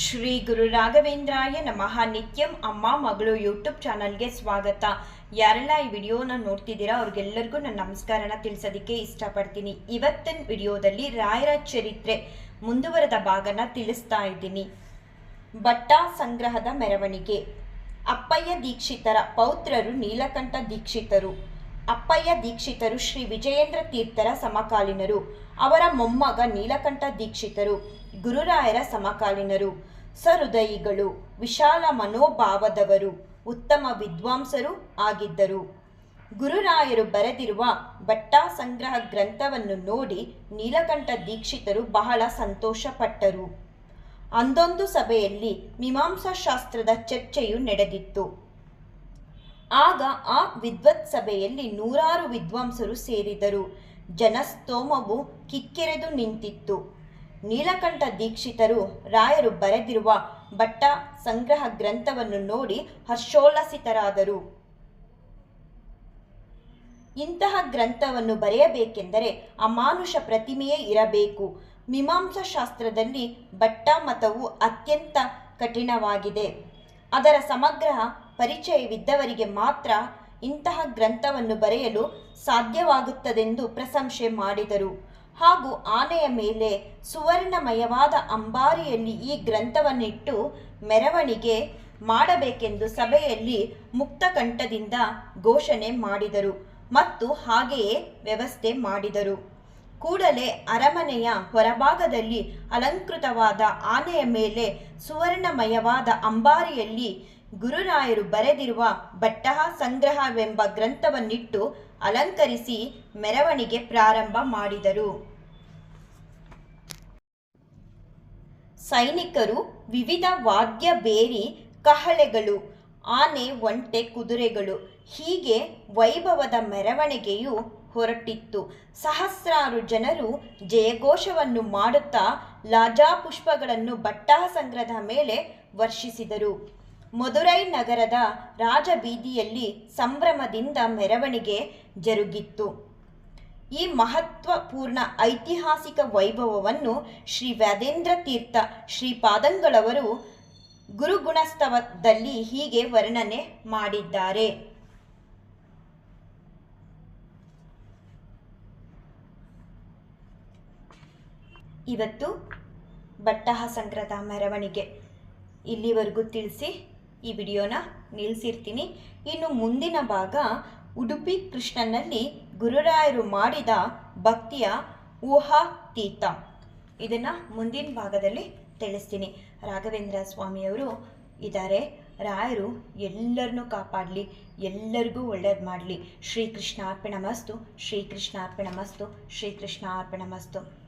ಶ್ರೀ ಗುರು ರಾಘವೇಂದ್ರಾಯ ನಮಃ. ನಿತ್ಯಂ ಅಮ್ಮ ಮಗಳು ಯೂಟ್ಯೂಬ್ ಚಾನಲ್ಗೆ ಸ್ವಾಗತ. ಯಾರೆಲ್ಲ ಈ ವಿಡಿಯೋನ ನೋಡ್ತಿದ್ದೀರಾ, ಅವ್ರಿಗೆಲ್ಲರಿಗೂ ನಾನು ನಮಸ್ಕಾರನ ತಿಳಿಸೋದಕ್ಕೆ ಇಷ್ಟಪಡ್ತೀನಿ. ಇವತ್ತಿನ ವಿಡಿಯೋದಲ್ಲಿ ರಾಯರ ಚರಿತ್ರೆ ಮುಂದುವರೆದ ಭಾಗನ ತಿಳಿಸ್ತಾ ಇದ್ದೀನಿ. ಬಟ್ಟ ಸಂಗ್ರಹದ ಮೆರವಣಿಗೆ. ಅಪ್ಪಯ್ಯ ದೀಕ್ಷಿತರ, ಪೌತ್ರರು ನೀಲಕಂಠ ದೀಕ್ಷಿತರು. ಅಪ್ಪಯ್ಯ ದೀಕ್ಷಿತರು ಶ್ರೀ ವಿಜಯೇಂದ್ರ ತೀರ್ಥರ ಸಮಕಾಲೀನರು. ಅವರ ಮೊಮ್ಮಗ ನೀಲಕಂಠ ದೀಕ್ಷಿತರು, ಗುರುರಾಯರ ಸಮಕಾಲೀನರು, ಸಹೃದಯಿಗಳು, ವಿಶಾಲ ಮನೋಭಾವದವರು, ಉತ್ತಮ ವಿದ್ವಾಂಸರು ಆಗಿದ್ದರು. ಗುರುರಾಯರು ಬರೆದಿರುವ ಭಟ್ಟಾ ಸಂಗ್ರಹ ಗ್ರಂಥವನ್ನು ನೋಡಿ ನೀಲಕಂಠ ದೀಕ್ಷಿತರು ಬಹಳ ಸಂತೋಷಪಟ್ಟರು. ಅಂದೊಂದು ಸಭೆಯಲ್ಲಿ ಮೀಮಾಂಸಾಶಾಸ್ತ್ರದ ಚರ್ಚೆಯು ನಡೆದಿತ್ತು. ಆಗ ಆ ವಿದ್ವತ್ ಸಭೆಯಲ್ಲಿ ನೂರಾರು ವಿದ್ವಾಂಸರು ಸೇರಿದರು. ಜನಸ್ತೋಮವು ಕಿಕ್ಕೆರೆದು ನಿಂತಿತ್ತು. ನೀಲಕಂಠ ದೀಕ್ಷಿತರು ರಾಯರು ಬರೆದಿರುವ ಭಟ್ಟ ಸಂಗ್ರಹ ಗ್ರಂಥವನ್ನು ನೋಡಿ ಹರ್ಷೋಲ್ಲಸಿತರಾದರು. ಇಂತಹ ಗ್ರಂಥವನ್ನು ಬರೆಯಬೇಕೆಂದರೆ ಅಮಾನುಷ ಪ್ರತಿಮೆಯೇ ಇರಬೇಕು. ಮೀಮಾಂಸಾ ಶಾಸ್ತ್ರದಲ್ಲಿ ಭಟ್ಟ ಮತವು ಅತ್ಯಂತ ಕಠಿಣವಾಗಿದೆ. ಅದರ ಸಮಗ್ರ ಪರಿಚಯವಿದ್ದವರಿಗೆ ಮಾತ್ರ ಇಂತಹ ಗ್ರಂಥವನ್ನು ಬರೆಯಲು ಸಾಧ್ಯವಾಗುತ್ತದೆಂದು ಪ್ರಶಂಸೆ ಮಾಡಿದರು. ಹಾಗೂ ಆನೆಯ ಮೇಲೆ ಸುವರ್ಣಮಯವಾದ ಅಂಬಾರಿಯಲ್ಲಿ ಈ ಗ್ರಂಥವನ್ನಿಟ್ಟು ಮೆರವಣಿಗೆ ಮಾಡಬೇಕೆಂದು ಸಭೆಯಲ್ಲಿ ಮುಕ್ತಕಂಠದಿಂದ ಘೋಷಣೆ ಮಾಡಿದರು ಮತ್ತು ಹಾಗೆಯೇ ವ್ಯವಸ್ಥೆ ಮಾಡಿದರು. ಕೂಡಲೇ ಅರಮನೆಯ ಹೊರಭಾಗದಲ್ಲಿ ಅಲಂಕೃತವಾದ ಆನೆಯ ಮೇಲೆ ಸುವರ್ಣಮಯವಾದ ಅಂಬಾರಿಯಲ್ಲಿ ಗುರುರಾಯರು ಬರೆದಿರುವ ಭಟ್ಟಹ ಸಂಗ್ರಹವೆಂಬ ಗ್ರಂಥವನ್ನಿಟ್ಟು ಅಲಂಕರಿಸಿ ಮೆರವಣಿಗೆ ಪ್ರಾರಂಭ ಮಾಡಿದರು. ಸೈನಿಕರು ವಿವಿಧ ವಾದ್ಯ ಬೇರಿ ಕಹಳೆಗಳು, ಆನೆ ಒಂಟೆ ಕುದುರೆಗಳು ಹೀಗೆ ವೈಭವದ ಮೆರವಣಿಗೆಯು ಹೊರಟಿತ್ತು. ಸಹಸ್ರಾರು ಜನರು ಜಯಘೋಷವನ್ನು ಮಾಡುತ್ತಾ ಲಾಜಾಪುಷ್ಪಗಳನ್ನು ಪುಷ್ಪಗಳನ್ನು ಭಟ್ಟಾ ಸಂಗ್ರಹದ ಮೇಲೆ ವರ್ಷಿಸಿದರು. ಮದುರೈ ನಗರದ ರಾಜಬೀದಿಯಲ್ಲಿ ಸಂಭ್ರಮದಿಂದ ಮೆರವಣಿಗೆ ಜರುಗಿತ್ತು. ಈ ಮಹತ್ವಪೂರ್ಣ ಐತಿಹಾಸಿಕ ವೈಭವವನ್ನು ಶ್ರೀ ವ್ಯಾದೇಂದ್ರ ತೀರ್ಥ ಶ್ರೀಪಾದಂಗಳವರು ಗುರುಗುಣಸ್ತವದಲ್ಲಿ ಹೀಗೆ ವರ್ಣನೆ ಮಾಡಿದ್ದಾರೆ. ಇವತ್ತು ಬಟ್ಟಹ ಸಂಕ್ರತ ಮೆರವಣಿಗೆ ಇಲ್ಲಿವರೆಗೂ ತಿಳಿಸಿ. ಈ ವಿಡಿಯೋನ ನಿಲ್ಲಿಸಿರ್ತೀನಿ ಇನ್ನು ಮುಂದಿನ ಭಾಗ ಉಡುಪಿ ಕೃಷ್ಣನಲ್ಲಿ ಗುರುರಾಯರು ಮಾಡಿದ ಭಕ್ತಿಯ ಊಹಾತೀತ. ಇದನ್ನು ಮುಂದಿನ ಭಾಗದಲ್ಲಿ ತಿಳಿಸ್ತೀನಿ. ರಾಘವೇಂದ್ರ ಸ್ವಾಮಿಯವರು ಇದ್ದಾರೆ. ರಾಯರು ಎಲ್ಲರನ್ನೂ ಕಾಪಾಡಲಿ, ಎಲ್ಲರಿಗೂ ಒಳ್ಳೇದು ಮಾಡಲಿ. ಶ್ರೀಕೃಷ್ಣ ಅರ್ಪಣ ಮಸ್ತು ಶ್ರೀಕೃಷ್ಣ ಅರ್ಪಣ ಮಸ್ತು ಶ್ರೀಕೃಷ್ಣ ಅರ್ಪಣ ಮಸ್ತು